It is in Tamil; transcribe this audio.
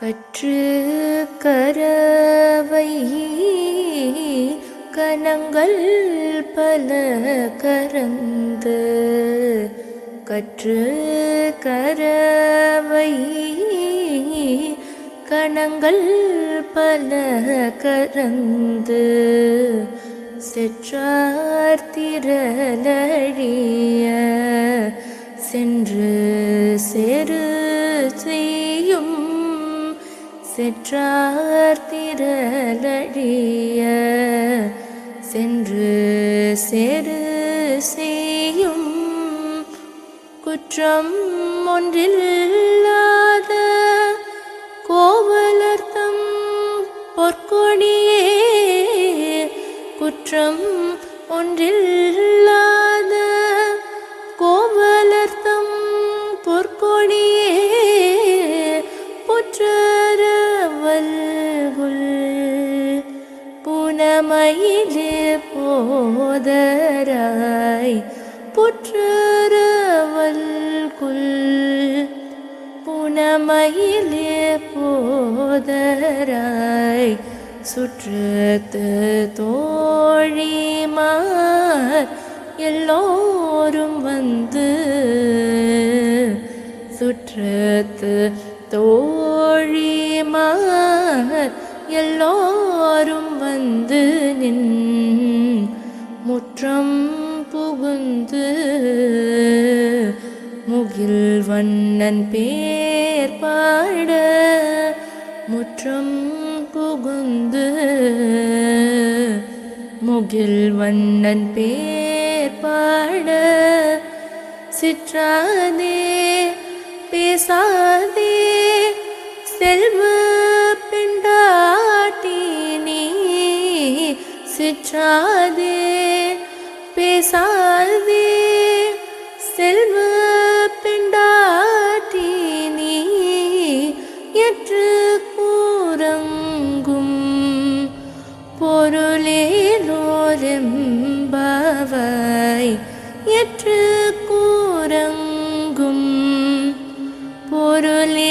கற்று கரவை கனங்கள் பல கரந்து கற்று கரவை கணங்கள் பல கரந்து செற்றார் திரளழிய சென்று செரு செற்றார் திரளழிய. சென்று செரு செய்யும் குற்றம் ஒன்றில்லாத கோவலர்த்தம் பொற்கொடியே. குற்றம் ஒன்றில் புனமயிலே போதராய் புற்றரவல்குள் புனமயிலே போதராய் சுற்றத்து தோழிமார் எல்லோரும் வந்து சுற்றத்து தோழிமார் எல்லோரும் வந்து நின் முற்றம் புகுந்து முகில் வண்ணன் பேர் பாட முற்றம் புகுந்து முகில் வண்ணன் பேர் பாட சிற்றாதே பேசாதே. சிற்றாதே பேசாதே. செல்வ பெண்டாட்டி நீ எற்று கூறங்கும் பொருளேலோரெம்பவை எற்று கூறங்கும் பொருளே